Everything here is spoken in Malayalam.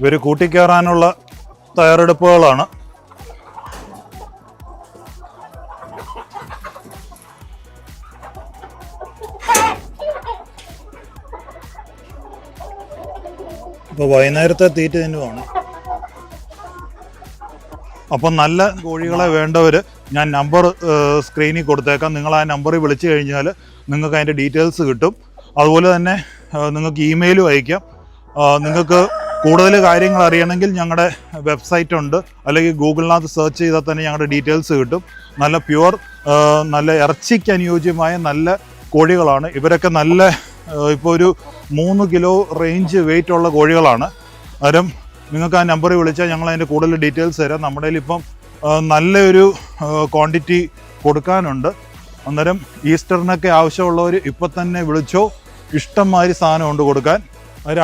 ഇവർ കൂട്ടിക്കയറാനുള്ള തയ്യാറെടുപ്പുകളാണ്. ഇപ്പോൾ വൈകുന്നേരത്തെ തീറ്റ തിന്നുവാണ്. അപ്പം നല്ല കോഴികളെ വേണ്ടവർ ഞാൻ നമ്പർ സ്ക്രീനിൽ കൊടുത്തേക്കാം. നിങ്ങൾ ആ നമ്പറിൽ വിളിച്ചു കഴിഞ്ഞാൽ നിങ്ങൾക്ക് അതിന്റെ ഡീറ്റെയിൽസ് കിട്ടും. അതുപോലെ തന്നെ നിങ്ങൾക്ക് ഇമെയിലും അയക്കാം. നിങ്ങൾക്ക് കൂടുതൽ കാര്യങ്ങൾ അറിയണമെങ്കിൽ ഞങ്ങളുടെ വെബ്സൈറ്റ് ഉണ്ട്. അല്ലെങ്കിൽ ഗൂഗിളിനകത്ത് സെർച്ച് ചെയ്താൽ തന്നെ ഞങ്ങളുടെ ഡീറ്റെയിൽസ് കിട്ടും. നല്ല പ്യുവർ നല്ല ഇറച്ചിക്ക് അനുയോജ്യമായ നല്ല കോഴികളാണ്. ഇവരൊക്കെ നല്ല ഇപ്പോൾ ഒരു മൂന്ന് കിലോ റേഞ്ച് വെയിറ്റ് ഉള്ള കോഴികളാണ്. അന്നേരം നിങ്ങൾക്ക് ആ നമ്പറിൽ വിളിച്ചാൽ ഞങ്ങൾ അതിന്റെ കൂടുതൽ ഡീറ്റെയിൽസ് തരാം. നമ്മുടെ ഇപ്പം നല്ലൊരു ക്വാണ്ടിറ്റി കൊടുക്കാനുണ്ട്. അന്നേരം ഈസ്റ്ററിനൊക്കെ ആവശ്യമുള്ളവർ ഇപ്പം തന്നെ വിളിച്ചോ. ഇഷ്ടംമാതിരി സാധനം ഉണ്ട് കൊടുക്കാൻ. അതിൽ